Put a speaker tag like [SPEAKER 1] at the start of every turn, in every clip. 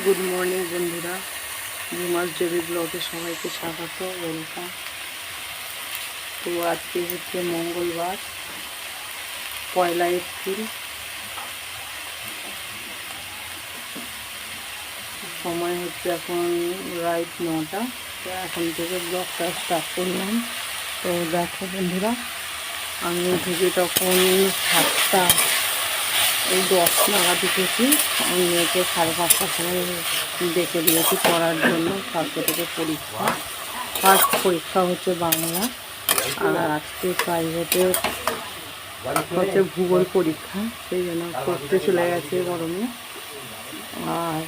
[SPEAKER 1] Good morning বন্ধুরা। ঝুমার জবি ব্লগে সবাইকে স্বাগত ওয়েলকাম তো আজকে হচ্ছে মঙ্গলবার, পয়লা এপ্রিল। সময় হচ্ছে এখন রাইট নটা। তো এখন থেকে ব্লগটা স্টার্ট করলাম। তো দেখো বন্ধুরা, আমি থেকে তখন সাতটা এই দশ নাগাদ উঠেছি। আমি মেয়েকে সাড়ে পাঁচটার সময় ডেকে দিয়েছি পড়ার জন্য। কালকে থেকে পরীক্ষা। ফার্স্ট পরীক্ষা হচ্ছে বাংলা। আর আজকে প্রাইভেটে হচ্ছে ভূগোল পরীক্ষা। সেই জন্য পড়তে চলে গেছে গরমে। আর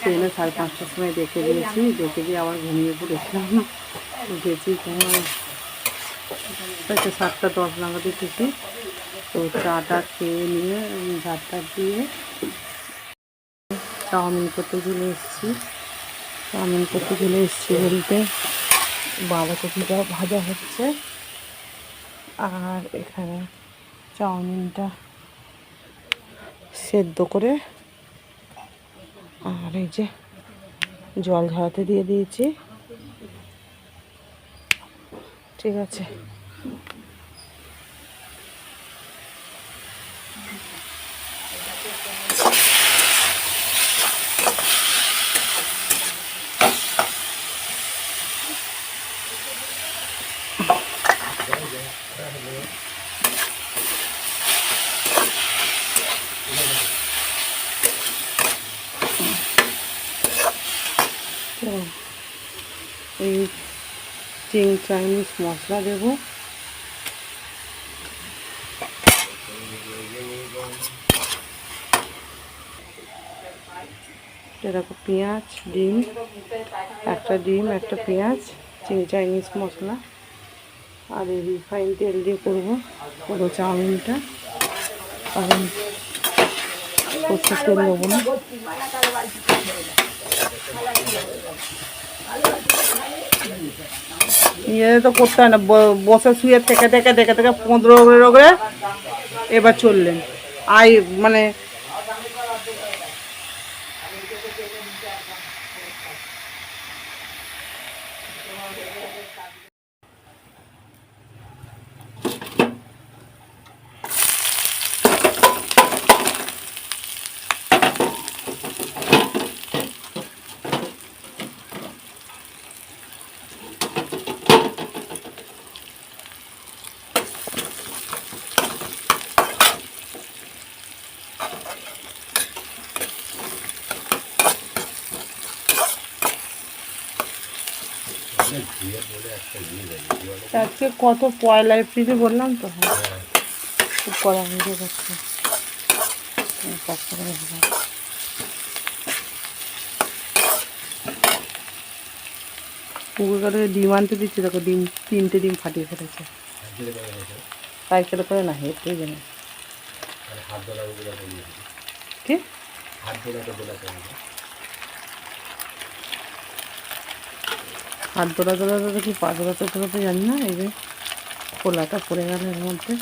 [SPEAKER 1] সেই জন্য সাড়ে পাঁচটার সময় দেখে দিয়েছি। দেখে দিয়ে আবার ঘুমিয়ে পড়েছিলাম। উঠেছি তোমার সাতটা দশ নাগাদ উঠেছি। তো চাটা খেয়ে নিয়ে, ভাতটা দিয়ে চাউমিন করতে চলে এসেছি। চাউমিন করতে চলে এসেছি বলতে বাঁধাকপিটা ভাজা হচ্ছে। আর এখানে চাউমিনটা সেদ্ধ করে আর এই যে জল ঝরাতে দিয়ে দিয়েছি। ঠিক আছে তো এই চিং চাইনিজ মশলা দেবো। এরকম পেঁয়াজ, ডিম, একটা ডিম, একটা পেঁয়াজ চিং চাইনিজ মশলা। আর রিফাইন তেল দিয়ে করব পুরো চাউমিনটা। কারণ সর্ষের তেল না। ইয়ে তো করতে হয় না বসে শুয়ে থেকে থেকে থেকে থেকে পনেরো রোগরে এবার চললেন। আই মানে আজকে কত পয়লা এপ্রিলে বললাম তো? হ্যাঁ খুব কড়া হয়ে যাচ্ছে। পুকুর কাটে ডিম আনতে দিচ্ছি দেখো ডিম তিনটে ডিম ফাটিয়ে ফেলেছে। সাইকেলে করে না হেঁটে জানে? কি? হাত দোলা দোলা দোলা কি পা দোলাতে দোলাতে জানি না, এই যে খোলাটা পড়ে গেল এর মধ্যে।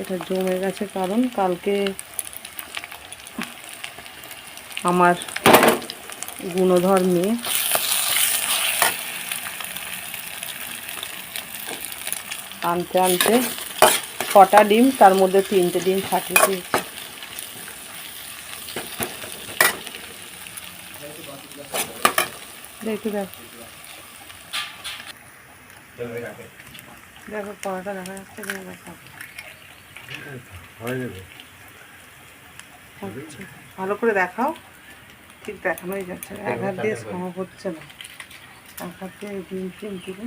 [SPEAKER 1] এটা জমে গেছে কারণ, কালকে আমার গুণধর মেয়ে আনতে আনতে ছটা ডিম তার মধ্যে তিনটে ডিম ফাটিয়ে দিয়েছি। দেখি দেখ। দেখো পড়াটা দেখা যাচ্ছে ভালো করে দেখাও। ঠিক দেখানোই যাচ্ছে। এক হাত দিয়ে সম্ভব হচ্ছে না। এক হাত দিয়ে ডিম টিম দিলে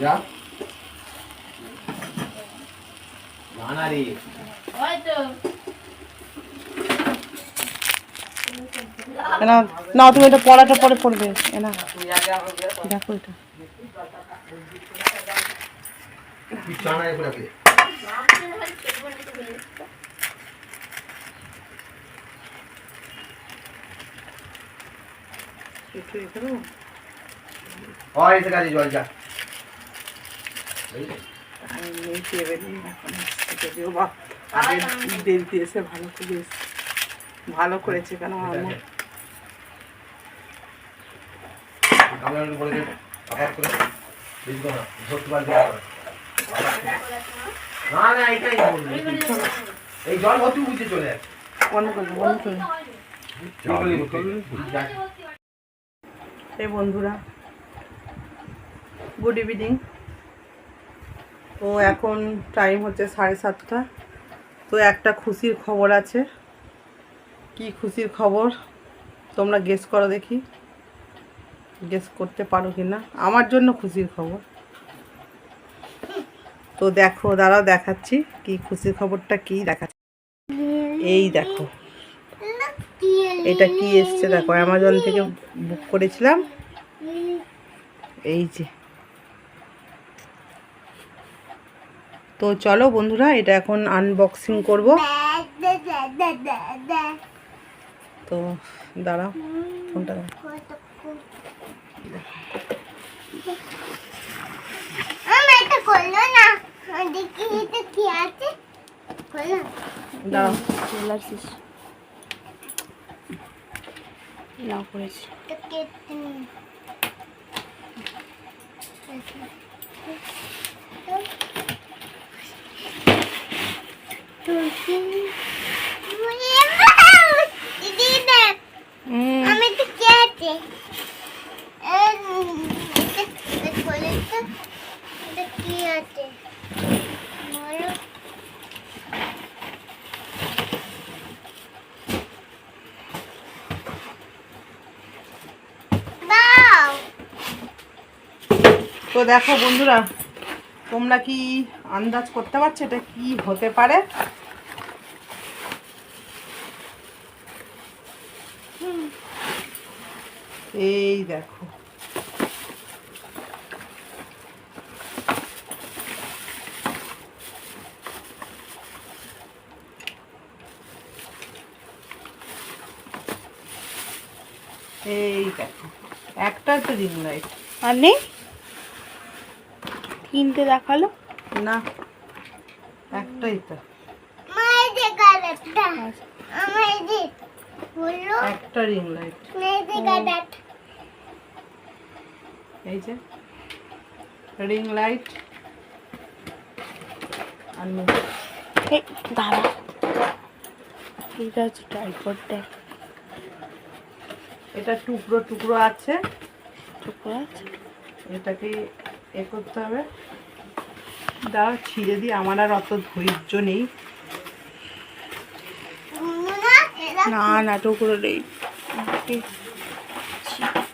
[SPEAKER 2] যা। না না
[SPEAKER 1] না না তুমি এটা পড়াটা পরে পড়বে। না দেখো এটা। একটু এ
[SPEAKER 2] হয় এসে কাজে জল যা?
[SPEAKER 1] আমি নেই পেয়ে এখন যদিও বা আগের দেরিতে এসে ভালো করে ভালো করেছে কেন আমার
[SPEAKER 2] না না। এটাই জল ভর্তি বুঝতে চলে।
[SPEAKER 1] এই বন্ধুরা। গুড ইভিনিং তো এখন টাইম হচ্ছে সাড়ে সাতটা। তো একটা খুশির খবর আছে। কি খুশির খবর? তোমরা গেস করো দেখি। গেস করতে পারো কি না আমার জন্য খুশির খবর। তো দেখো, দাঁড়াও দেখাচ্ছি কি খুশির খবরটা কি দেখাচ্ছি। এই দেখো। এটা কি এসছে? দেখো অ্যামাজন থেকে বুক করেছিলাম। এই যে। তো চলো বন্ধুরা এটা এখন আনবক্সিং করব। তো দাঁড়াও ফোনটা দাও।
[SPEAKER 3] আমি এটা করল না দেখি এটা কি আছে করল
[SPEAKER 1] দাঁড়াও
[SPEAKER 3] চলে আসিস করেছি তো কে আছে এটা কি আছে? বলো। দাও
[SPEAKER 1] তো দেখো বন্ধুরা তোমরা কি আন্দাজ করতে পারছ এটা কি হতে পারে? এই দেখো। এই দেখো একটা তো রিং লাইট
[SPEAKER 3] আর নেই? তিনটে দেখাল?
[SPEAKER 1] না একটাই তো। একটা রিং লাইট এই যে রিং লাইট আর
[SPEAKER 3] দাঁড়া। এটা হচ্ছে ট্রাইপডটা
[SPEAKER 1] এটা টুকরো টুকরো আছে।
[SPEAKER 3] টুকরো আছে?
[SPEAKER 1] এটাকে এ করতে হবে। দাও ছিঁড়ে দিই আমার আর অত ধৈর্য নেই।
[SPEAKER 3] না না টুকরো নেই।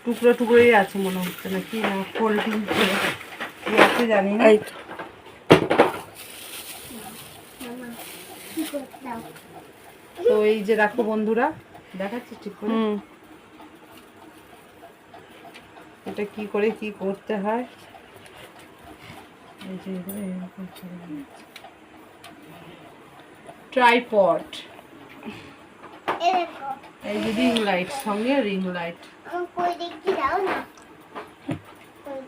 [SPEAKER 1] টুকরো টুকরোই আছে মনে হচ্ছে না কি না করে। কি আছে জানি না।
[SPEAKER 3] এই তো।
[SPEAKER 1] তো এই যে দেখো বন্ধুরা দেখাচ্ছি ঠিক করে। এটা কি করে কি করতে হয়? এই যে ট্রাইপড
[SPEAKER 3] এই
[SPEAKER 1] যে রিং লাইট সঙ্গে রিং লাইট
[SPEAKER 3] আমি কই দেখি দাও না?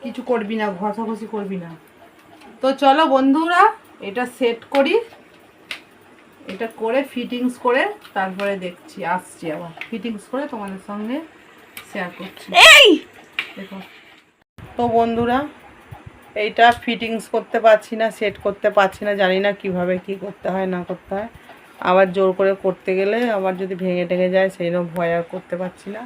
[SPEAKER 1] কিছু করবি না ঘষাঘষি করবি না। তো চলো বন্ধুরা এটা সেট করি। এটা করে ফিটিংস করে তারপরে দেখছি আসছি আবার। ফিটিংস করে তোমাদের সঙ্গে শেয়ার করছি।
[SPEAKER 3] এই!
[SPEAKER 1] দেখো। তো বন্ধুরা এইটা ফিটিংস করতে পারছি না সেট করতে পারছি না জানি না কীভাবে কি করতে হয় না করতে হয়। আবার জোর করে করতে গেলে আবার যদি ভেঙে টেঙে যায় সেই রকম ভয় আর করতে পারছি না।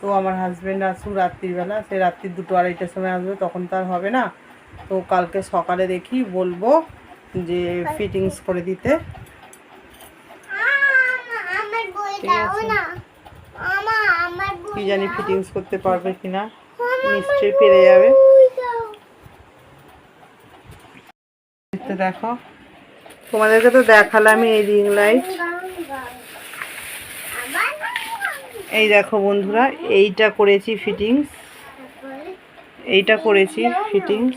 [SPEAKER 1] তো আমার হাজব্যান্ড আসুক রাত্রিবেলা সে রাত্রি দুটো আড়াইটার সময় আসবে তখন তো আর হবে না। তো কালকে সকালে দেখি বলব যে ফিটিংস করে দিতে। কি জানি ফিটিংস করতে পারবে কিনা নিশ্চয়ই পেরে যাবে। দেখো তোমাদেরকে তো দেখালাম এই রিং লাইট। এই দেখো বন্ধুরা, এইটা করেছি ফিটিংস এইটা করেছি ফিটিংস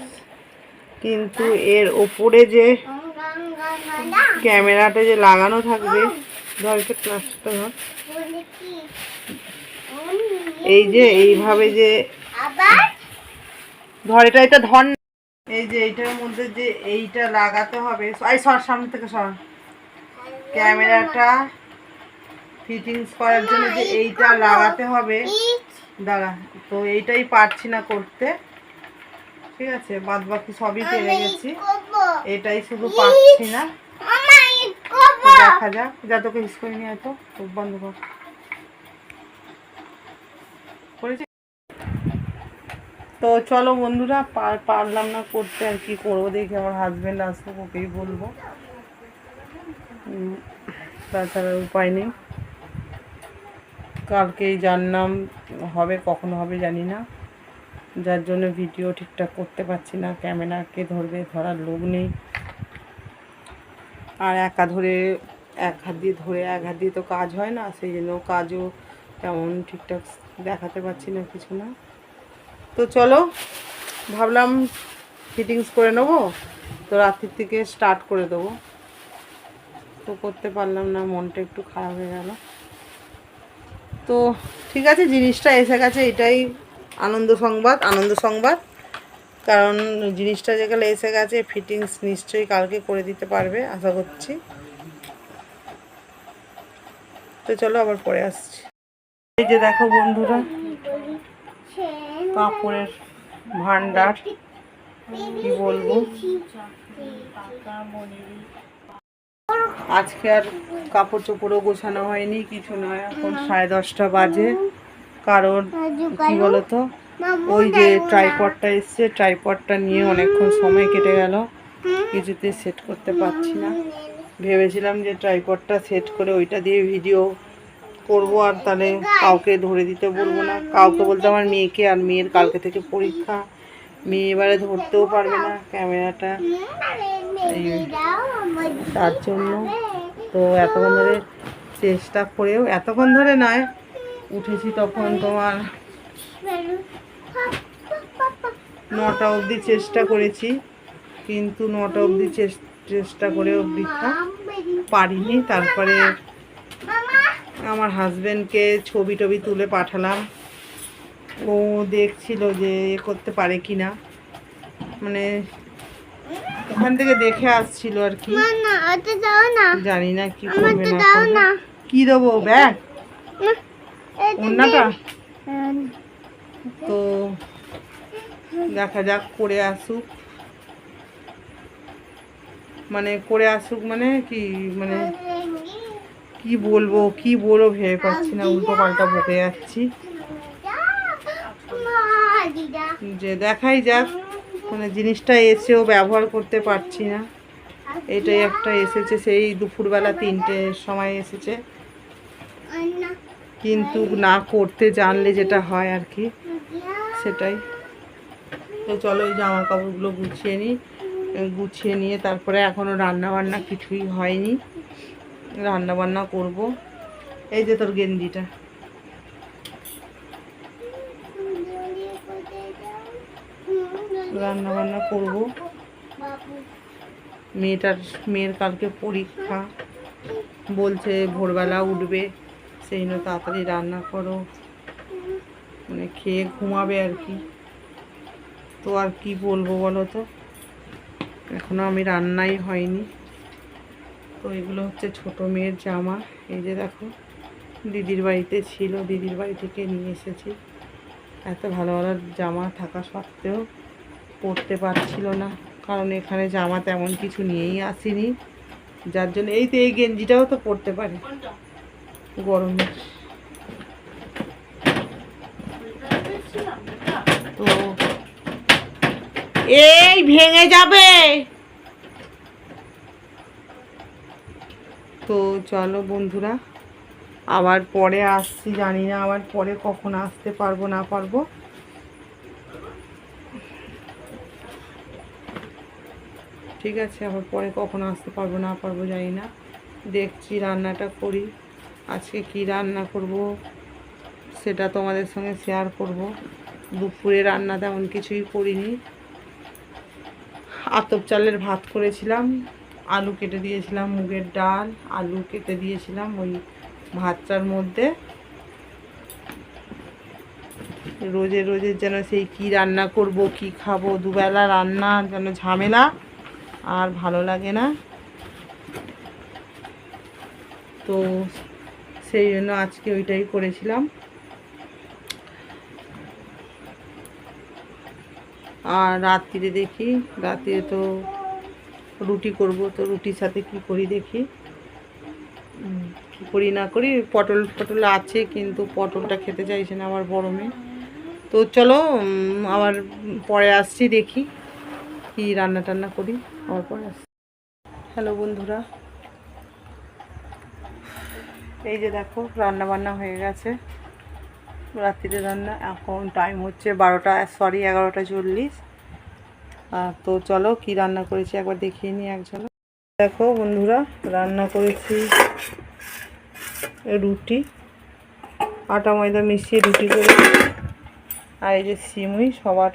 [SPEAKER 1] কিন্তু এর ওপরে যে। ক্যামেরাটা যে লাগানো থাকবে, ধর ধর এই যে এইভাবে যে ধর, এটা এটা ধর। এই যে এইটার মধ্যে যে এইটা লাগাতে হবে সর, সামনে থেকে সর ক্যামেরাটা ফিটিংস করার জন্য যে এইটা লাগাতে হবে। দাঁড়া তো এইটাই পারছি না করতে। ঠিক আছে বাদ বাকি সবই পেরে গেছি। এটাই শুধু পারছি না। দেখা যাক যা তোকে হিস করে নিয়ে তো বন্ধ কর। করেছি? তো চলো বন্ধুরা পার পারলাম না করতে আর কি করব দেখি আমার হাজবেন্ড আসব ওকেই বলব। তাছাড়া উপায় নেই। কালকেই জানলাম, হবে, কখন হবে জানি না। যার জন্য ভিডিও ঠিকঠাক করতে পারছি না, ক্যামেরাকে ধরবে, ধরার লোক নেই। আর একা ধরে, এক হাত দিয়ে ধরে, এক হাত দিয়ে তো কাজ হয় না, সেই জন্য কাজও তেমন ঠিকঠাক দেখাতে পারছি না কিছু না। তো চলো, ভাবলাম ফিটিংস করে নেব, তো রাত্রির থেকে স্টার্ট করে দেবো। তো করতে পারলাম না, মনটা একটু খারাপ হয়ে গেল। তো ঠিক আছে, জিনিসটা এসে গেছে, এটাই আনন্দ সংবাদ আনন্দ সংবাদ। কারণ জিনিসটা যেখানে এসে গেছে ফিটিংস নিশ্চয়ই কালকে করে দিতে পারবে, আশা করছি। তো চলো আবার পরে আসছি। এই যে দেখো বন্ধুরা, কাপড়ের ভান্ডার কি বলব? আজকে আর কাপড় চোপড়ও গোছানো হয়নি, কিছু নয়, এখন সাড়ে দশটা বাজে। কারণ কি বলতো? ওই যে ট্রাইপডটা এসছে, ট্রাইপডটা নিয়ে অনেকক্ষণ সময় কেটে গেল, কিছুতে সেট করতে পারছি না। ভেবেছিলাম যে ট্রাইপডটা সেট করে ওইটা দিয়ে ভিডিও করব, আর তাহলে কাউকে ধরে দিতে বলব না। কাউকে বলতে আমার মেয়েকে, আর মেয়ের কালকে থেকে পরীক্ষা। মেয়ে এবারে ধরতেও পারবে না, ক্যামেরাটা এই তার জন্য তো এতক্ষণ ধরে চেষ্টা করেও এতক্ষণ ধরে নয়, উঠেছি তখন তোমার নটা অবধি চেষ্টা করেছি, কিন্তু নটা অবধি চেষ্টা করেও বৃথা পারিনি। তারপরে আমার হাজব্যান্ডকে ছবি টবি তুলে পাঠালাম। ও দেখছিল যে এ করতে পারে কি না মানে ওখান থেকে দেখে আসছিল আর কি। জানি না কি করবে না কি দেবো ব্যাগ? অন্যটা তো দেখা যাক করে আসুক। মানে করে আসুক মানে কি মানে কি বলব কি বলব ভেবে পাচ্ছি না উল্টো পাল্টা বকে যাচ্ছি। যে দেখাই যাক। মানে জিনিসটা এসেও ব্যবহার করতে পারছি না। এটাই একটা এসেছে, সেই দুপুরবেলা তিনটের সময় এসেছে। কিন্তু না করতে জানলে যেটা হয় আর কি, সেটাই। তো চলো এই জামা কাপড়গুলো গুছিয়ে নিই। গুছিয়ে নিয়ে তারপরে এখনও রান্না বান্না কিছুই হয়নি। রান্নাবান্না করব। এই যে তোর গেঞ্জিটা রান্না বান্না করব। মেয়েটার, মেয়ের কালকে পরীক্ষা। বলছে ভোরবেলা উঠবে, সেই জন্য তাড়াতাড়ি রান্না করো। মানে খেয়ে ঘুমাবে আর কি। তো আর কি বলব বলো তো? এখনও আমি রান্নাই হয়নি। তো এগুলো হচ্ছে ছোট মেয়ের জামা। এই যে দেখো, দিদির বাড়িতে ছিল, দিদির বাড়ি থেকে নিয়ে এসেছি। এত ভালো ভালো জামা থাকা সত্ত্বেও পরতে পারছিল না, কারণ এখানে জামা তেমন কিছু নিয়েই আসিনি। যার জন্য এই তো এই গেঞ্জিটাও তো পরতে পারি। গরমে। তো এই ভেঙে যাবে। তো চলো বন্ধুরা, আবার পরে আসছি, জানি না আবার পরে কখন আসতে পারব, না পারব। ঠিক আছে, আবার পরে কখন আসতে পারব না, পারব জানি না। দেখছি রান্নাটা করি। আজকে কি রান্না করব সেটা তোমাদের সঙ্গে শেয়ার করব। দুপুরে রান্না তেমন কিছুই করিনি। আতপ চালের ভাত করেছিলাম, আলু কেটে দিয়েছিলাম, মুগের ডাল, আলু কেটে দিয়েছিলাম ওই ভাতটার মধ্যে। রোজে রোজে যেন সেই কি রান্না করব, কি খাব, দুবেলা রান্না, যেন ঝামেলা। আর ভালো লাগে না। তো সেই জন্য আজকে ওইটাই করেছিলাম। আর রাত্রিরে দেখি, রাত্রিরে তো রুটি করব, তো রুটির সাথে কি করি দেখি। কি করি না করি, পটল পটল আছে কিন্তু পটলটা খেতে চাইছে না আমার বড় মেয়ে। তো চলো আবার পরে আসছি দেখি। কি রান্না টান্না করি আবার পরে হ্যালো বন্ধুরা। এই যে দেখো, রান্না বান্না হয়ে গেছে। রাত্রিরে রান্না, এখন টাইম হচ্ছে বারোটা সরি এগারোটা চল্লিশ। তো চলো কি রান্না করেছি একবার দেখিয়ে নিই এক ঝলক দেখো বন্ধুরা, রান্না করেছি রুটি, আটা ময়দা মিশিয়ে রুটি করেছি। আর এই যে সিমুই, সবার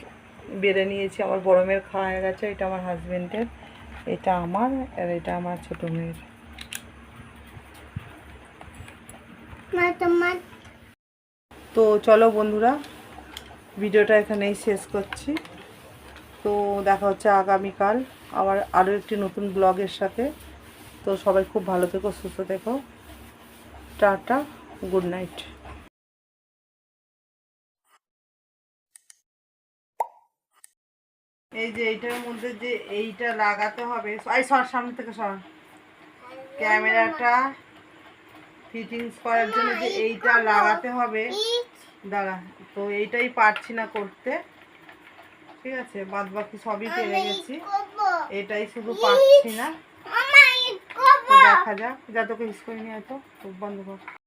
[SPEAKER 1] বেড়ে নিয়েছি। আমার বড় মেয়ের খাওয়া হয়ে গেছে এটা আমার হাজবেন্ডের এটা আমার আর এটা আমার ছোটো মেয়ের। তো চলো বন্ধুরা ভিডিওটা এখানেই শেষ করছি। তো দেখা হচ্ছে আগামীকাল আবার আরও একটি নতুন ব্লগের সাথে। তো সবাই খুব ভালো থেকো সুস্থ থেকো। Tata good night. এই যে এইটার মধ্যে যে এইটা লাগাতে হবে। আই সর সামনে থেকে সর। ক্যামেরাটা ফিটিংস করার জন্য যে এইটা লাগাতে হবে। দাঁড়া তো এইটাই পারছি না করতে। ঠিক আছে বাদ বাকি সবই পেরে গেছি। এটাই শুধু পারছি না। দেখা যাক যা তোকে ইস করে নিয়ে তো বন্ধ কর।